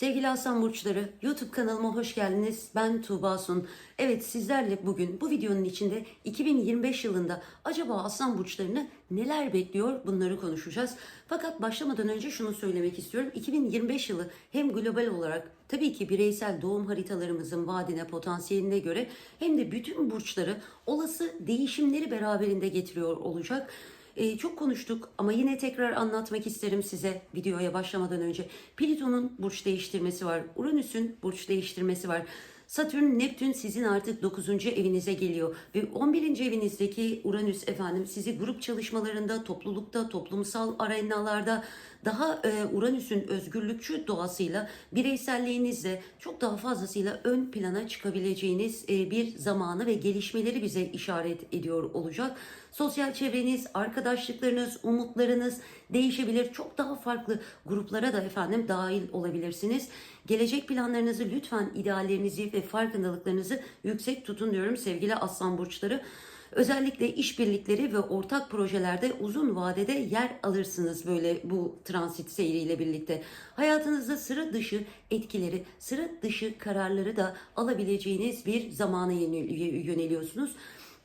Sevgili Aslan Burçları, YouTube kanalıma hoş geldiniz. Ben Tuğba Sun. Evet sizlerle bugün bu videonun içinde 2025 yılında acaba Aslan Burçlarını neler bekliyor bunları konuşacağız. Fakat başlamadan önce şunu söylemek istiyorum. 2025 yılı hem global olarak tabii ki bireysel doğum haritalarımızın vaadine, potansiyeline göre hem de bütün burçları olası değişimleri beraberinde getiriyor olacak. Ee, çok konuştuk ama yine tekrar anlatmak isterim size videoya başlamadan önce. Plüton'un burç değiştirmesi var. Uranüs'ün burç değiştirmesi var. Satürn, Neptün sizin artık 9. evinize geliyor ve 11. evinizdeki Uranüs efendim sizi grup çalışmalarında, toplulukta, toplumsal arenalarda daha e, Uranüs'ün özgürlükçü doğasıyla bireyselliğinizle çok daha fazlasıyla ön plana çıkabileceğiniz e, bir zamanı ve gelişmeleri bize işaret ediyor olacak. Sosyal çevreniz, arkadaşlıklarınız, umutlarınız değişebilir. Çok daha farklı gruplara da efendim dahil olabilirsiniz. Gelecek planlarınızı lütfen ideallerinizi ve farkındalıklarınızı yüksek tutun diyorum sevgili aslan burçları. Özellikle işbirlikleri ve ortak projelerde uzun vadede yer alırsınız böyle bu transit seyriyle birlikte. Hayatınızda sıra dışı etkileri, sıra dışı kararları da alabileceğiniz bir zamana yöneliyorsunuz.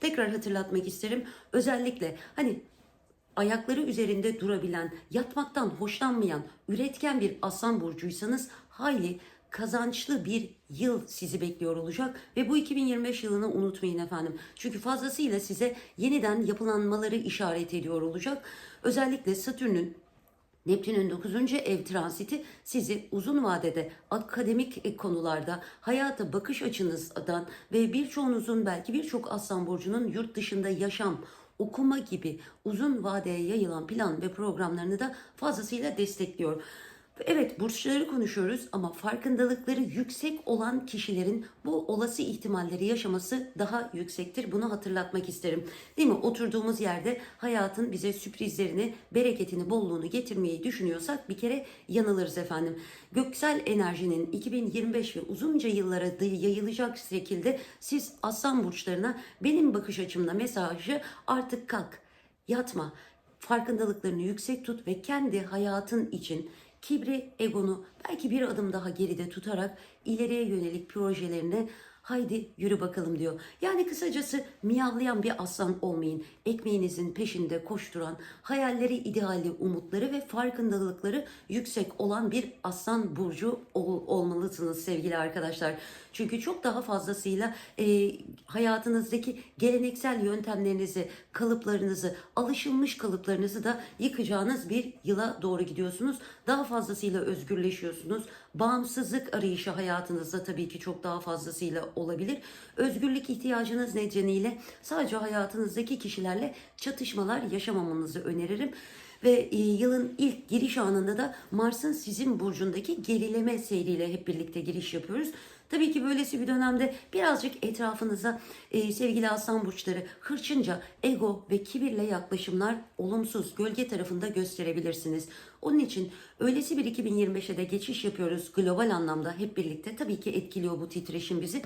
Tekrar hatırlatmak isterim. Özellikle hani ayakları üzerinde durabilen, yatmaktan hoşlanmayan, üretken bir aslan burcuysanız hayli kazançlı bir yıl sizi bekliyor olacak ve bu 2025 yılını unutmayın efendim. Çünkü fazlasıyla size yeniden yapılanmaları işaret ediyor olacak. Özellikle Satürn'ün Neptün'ün 9. ev transiti sizi uzun vadede akademik konularda hayata bakış açınızdan ve birçoğunuzun belki birçok aslan burcunun yurt dışında yaşam, okuma gibi uzun vadeye yayılan plan ve programlarını da fazlasıyla destekliyor. Evet burçları konuşuyoruz ama farkındalıkları yüksek olan kişilerin bu olası ihtimalleri yaşaması daha yüksektir. Bunu hatırlatmak isterim. Değil mi? Oturduğumuz yerde hayatın bize sürprizlerini, bereketini, bolluğunu getirmeyi düşünüyorsak bir kere yanılırız efendim. Göksel enerjinin 2025 ve uzunca yıllara yayılacak şekilde siz aslan burçlarına benim bakış açımla mesajı artık kalk, yatma, farkındalıklarını yüksek tut ve kendi hayatın için kibri, egonu belki bir adım daha geride tutarak ileriye yönelik projelerine haydi yürü bakalım diyor. Yani kısacası miyavlayan bir aslan olmayın. Ekmeğinizin peşinde koşturan, hayalleri, ideali, umutları ve farkındalıkları yüksek olan bir aslan burcu ol, olmalısınız sevgili arkadaşlar. Çünkü çok daha fazlasıyla e, hayatınızdaki geleneksel yöntemlerinizi, kalıplarınızı, alışılmış kalıplarınızı da yıkacağınız bir yıla doğru gidiyorsunuz. Daha fazlasıyla özgürleşiyorsunuz. Bağımsızlık arayışı hayatınızda tabii ki çok daha fazlasıyla olabilir. Özgürlük ihtiyacınız nedeniyle sadece hayatınızdaki kişilerle çatışmalar yaşamamanızı öneririm. Ve e, yılın ilk giriş anında da Mars'ın sizin burcundaki gerileme seyriyle hep birlikte giriş yapıyoruz. Tabii ki böylesi bir dönemde birazcık etrafınıza e, sevgili aslan burçları hırçınca ego ve kibirle yaklaşımlar olumsuz gölge tarafında gösterebilirsiniz. Onun için öylesi bir 2025'e de geçiş yapıyoruz global anlamda hep birlikte. Tabii ki etkiliyor bu titreşim bizi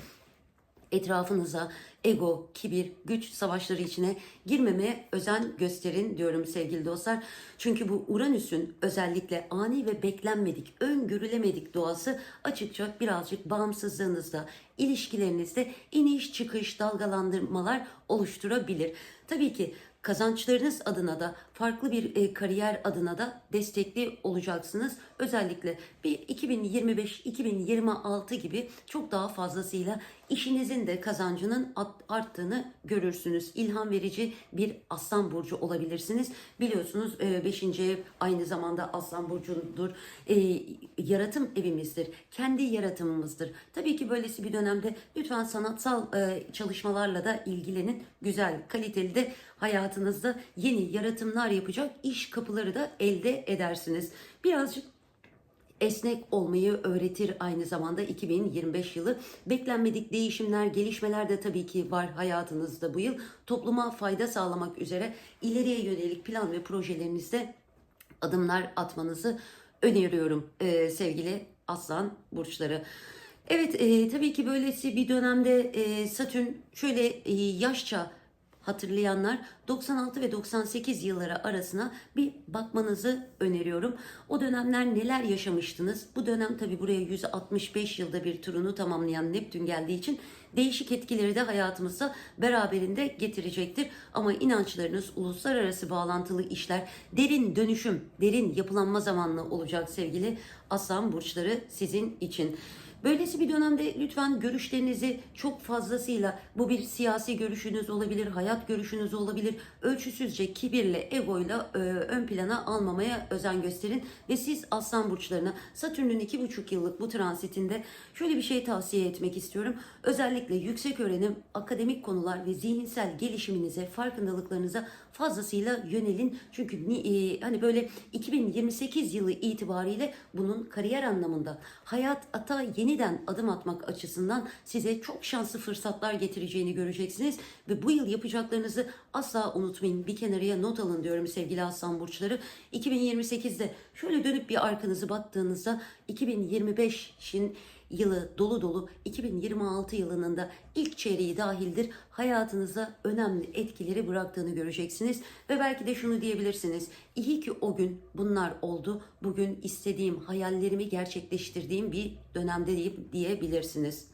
etrafınıza ego, kibir, güç savaşları içine girmemeye özen gösterin diyorum sevgili dostlar. Çünkü bu Uranüs'ün özellikle ani ve beklenmedik, öngörülemedik doğası açıkça birazcık bağımsızlığınızda, ilişkilerinizde iniş çıkış dalgalandırmalar oluşturabilir. Tabii ki kazançlarınız adına da farklı bir e, kariyer adına da destekli olacaksınız. Özellikle bir 2025-2026 gibi çok daha fazlasıyla işinizin de kazancının arttığını görürsünüz. İlham verici bir aslan burcu olabilirsiniz. Biliyorsunuz 5. ev aynı zamanda aslan burcudur. E, yaratım evimizdir. Kendi yaratımımızdır. Tabii ki böylesi bir dönemde lütfen sanatsal e, çalışmalarla da ilgilenin. Güzel, kaliteli de hayatınızda yeni yaratımlar yapacak iş kapıları da elde edersiniz. Birazcık esnek olmayı öğretir aynı zamanda 2025 yılı. Beklenmedik değişimler, gelişmeler de tabii ki var hayatınızda bu yıl. Topluma fayda sağlamak üzere ileriye yönelik plan ve projelerinizde adımlar atmanızı öneriyorum e, sevgili aslan burçları. Evet e, tabii ki böylesi bir dönemde e, Satürn şöyle e, yaşça hatırlayanlar 96 ve 98 yılları arasına bir bakmanızı öneriyorum. O dönemler neler yaşamıştınız? Bu dönem tabi buraya 165 yılda bir turunu tamamlayan Neptün geldiği için değişik etkileri de hayatımıza beraberinde getirecektir. Ama inançlarınız, uluslararası bağlantılı işler, derin dönüşüm, derin yapılanma zamanlı olacak sevgili Aslan burçları sizin için. Böylesi bir dönemde lütfen görüşlerinizi çok fazlasıyla bu bir siyasi görüşünüz olabilir, hayat görüşünüz olabilir. Ölçüsüzce kibirle, egoyla e, ön plana almamaya özen gösterin. Ve siz aslan burçlarına Satürn'ün iki buçuk yıllık bu transitinde şöyle bir şey tavsiye etmek istiyorum. Özellikle yüksek öğrenim, akademik konular ve zihinsel gelişiminize, farkındalıklarınıza fazlasıyla yönelin. Çünkü e, hani böyle 2028 yılı itibariyle bunun kariyer anlamında hayata yeniden adım atmak açısından size çok şanslı fırsatlar getireceğini göreceksiniz ve bu yıl yapacaklarınızı asla unutmayın. Bir kenarıya not alın diyorum sevgili Aslan burçları. 2028'de şöyle dönüp bir arkanızı baktığınızda 2025'in yılı dolu dolu 2026 yılının da ilk çeyreği dahildir. Hayatınıza önemli etkileri bıraktığını göreceksiniz ve belki de şunu diyebilirsiniz. İyi ki o gün bunlar oldu. Bugün istediğim hayallerimi gerçekleştirdiğim bir dönemde diyebilirsiniz.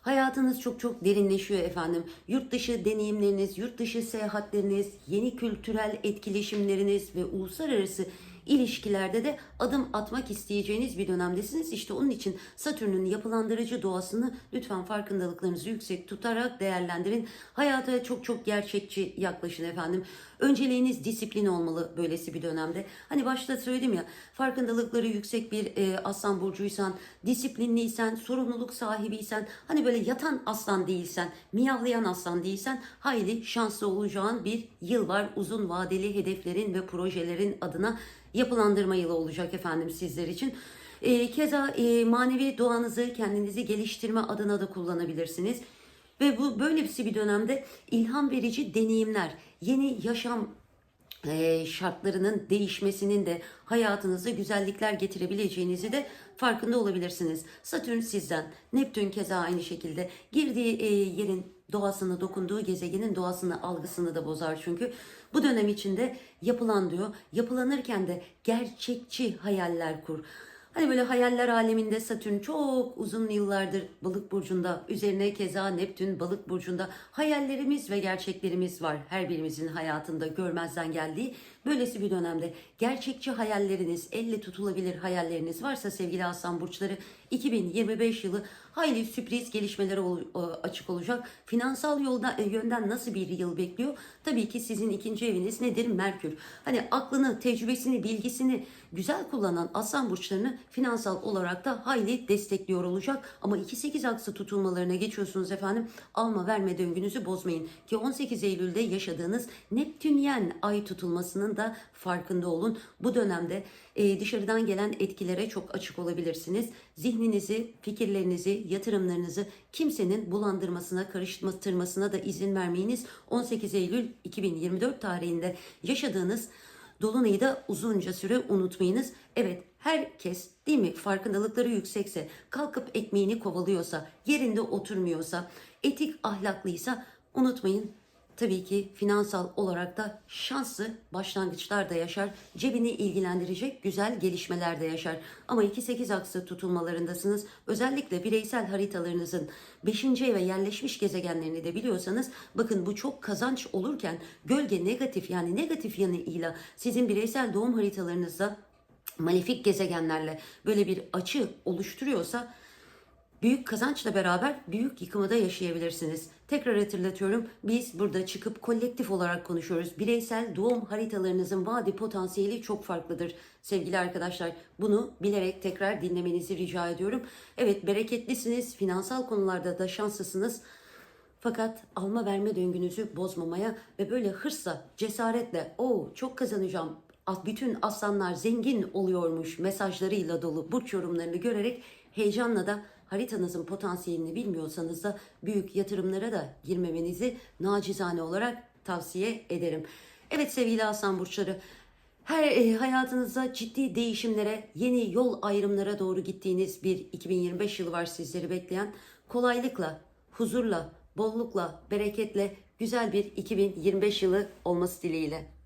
Hayatınız çok çok derinleşiyor efendim. Yurt dışı deneyimleriniz, yurt dışı seyahatleriniz, yeni kültürel etkileşimleriniz ve uluslararası ilişkilerde de adım atmak isteyeceğiniz bir dönemdesiniz. İşte onun için Satürn'ün yapılandırıcı doğasını lütfen farkındalıklarınızı yüksek tutarak değerlendirin. Hayata çok çok gerçekçi yaklaşın efendim. Önceliğiniz disiplin olmalı böylesi bir dönemde. Hani başta söyledim ya farkındalıkları yüksek bir e, aslan burcuysan, disiplinliysen, sorumluluk sahibiysen, hani böyle yatan aslan değilsen, miyavlayan aslan değilsen hayli şanslı olacağın bir yıl var. Uzun vadeli hedeflerin ve projelerin adına yapılandırma yılı olacak efendim sizler için. E, keza e, manevi doğanızı kendinizi geliştirme adına da kullanabilirsiniz. Ve bu böylesi bir dönemde ilham verici deneyimler, yeni yaşam e, şartlarının değişmesinin de hayatınıza güzellikler getirebileceğinizi de farkında olabilirsiniz. Satürn sizden, Neptün keza aynı şekilde girdiği e, yerin doğasını, dokunduğu gezegenin doğasını, algısını da bozar çünkü. Bu dönem içinde yapılan diyor, yapılanırken de gerçekçi hayaller kur. Hani böyle hayaller aleminde Satürn çok uzun yıllardır balık burcunda, üzerine keza Neptün balık burcunda hayallerimiz ve gerçeklerimiz var. Her birimizin hayatında görmezden geldiği böylesi bir dönemde gerçekçi hayalleriniz, elle tutulabilir hayalleriniz varsa sevgili aslan burçları 2025 yılı hayli sürpriz gelişmelere açık olacak. Finansal yolda e, yönden nasıl bir yıl bekliyor? Tabii ki sizin ikinci eviniz nedir? Merkür. Hani aklını, tecrübesini, bilgisini güzel kullanan aslan burçlarını finansal olarak da hayli destekliyor olacak. Ama 2-8 aksı tutulmalarına geçiyorsunuz efendim. Alma verme döngünüzü bozmayın. Ki 18 Eylül'de yaşadığınız Neptünyen ay tutulmasının da farkında olun. Bu dönemde e, dışarıdan gelen etkilere çok açık olabilirsiniz. Zihninizi, fikirlerinizi, yatırımlarınızı kimsenin bulandırmasına, karıştırmasına da izin vermeyiniz. 18 Eylül 2024 tarihinde yaşadığınız Dolunay'ı da uzunca süre unutmayınız. Evet herkes değil mi farkındalıkları yüksekse, kalkıp ekmeğini kovalıyorsa, yerinde oturmuyorsa, etik ahlaklıysa unutmayın tabii ki finansal olarak da şanslı başlangıçlar da yaşar. Cebini ilgilendirecek güzel gelişmeler de yaşar. Ama 2-8 aksı tutulmalarındasınız. Özellikle bireysel haritalarınızın 5. eve yerleşmiş gezegenlerini de biliyorsanız bakın bu çok kazanç olurken gölge negatif yani negatif yanıyla sizin bireysel doğum haritalarınızda malefik gezegenlerle böyle bir açı oluşturuyorsa büyük kazançla beraber büyük yıkımı da yaşayabilirsiniz. Tekrar hatırlatıyorum. Biz burada çıkıp kolektif olarak konuşuyoruz. Bireysel doğum haritalarınızın vadi potansiyeli çok farklıdır. Sevgili arkadaşlar bunu bilerek tekrar dinlemenizi rica ediyorum. Evet bereketlisiniz. Finansal konularda da şanslısınız. Fakat alma verme döngünüzü bozmamaya ve böyle hırsla, cesaretle o çok kazanacağım, bütün aslanlar zengin oluyormuş mesajlarıyla dolu burç yorumlarını görerek heyecanla da haritanızın potansiyelini bilmiyorsanız da büyük yatırımlara da girmemenizi nacizane olarak tavsiye ederim. Evet sevgili aslan burçları her e, hayatınızda ciddi değişimlere, yeni yol ayrımlara doğru gittiğiniz bir 2025 yılı var sizleri bekleyen. Kolaylıkla, huzurla, bollukla, bereketle güzel bir 2025 yılı olması dileğiyle.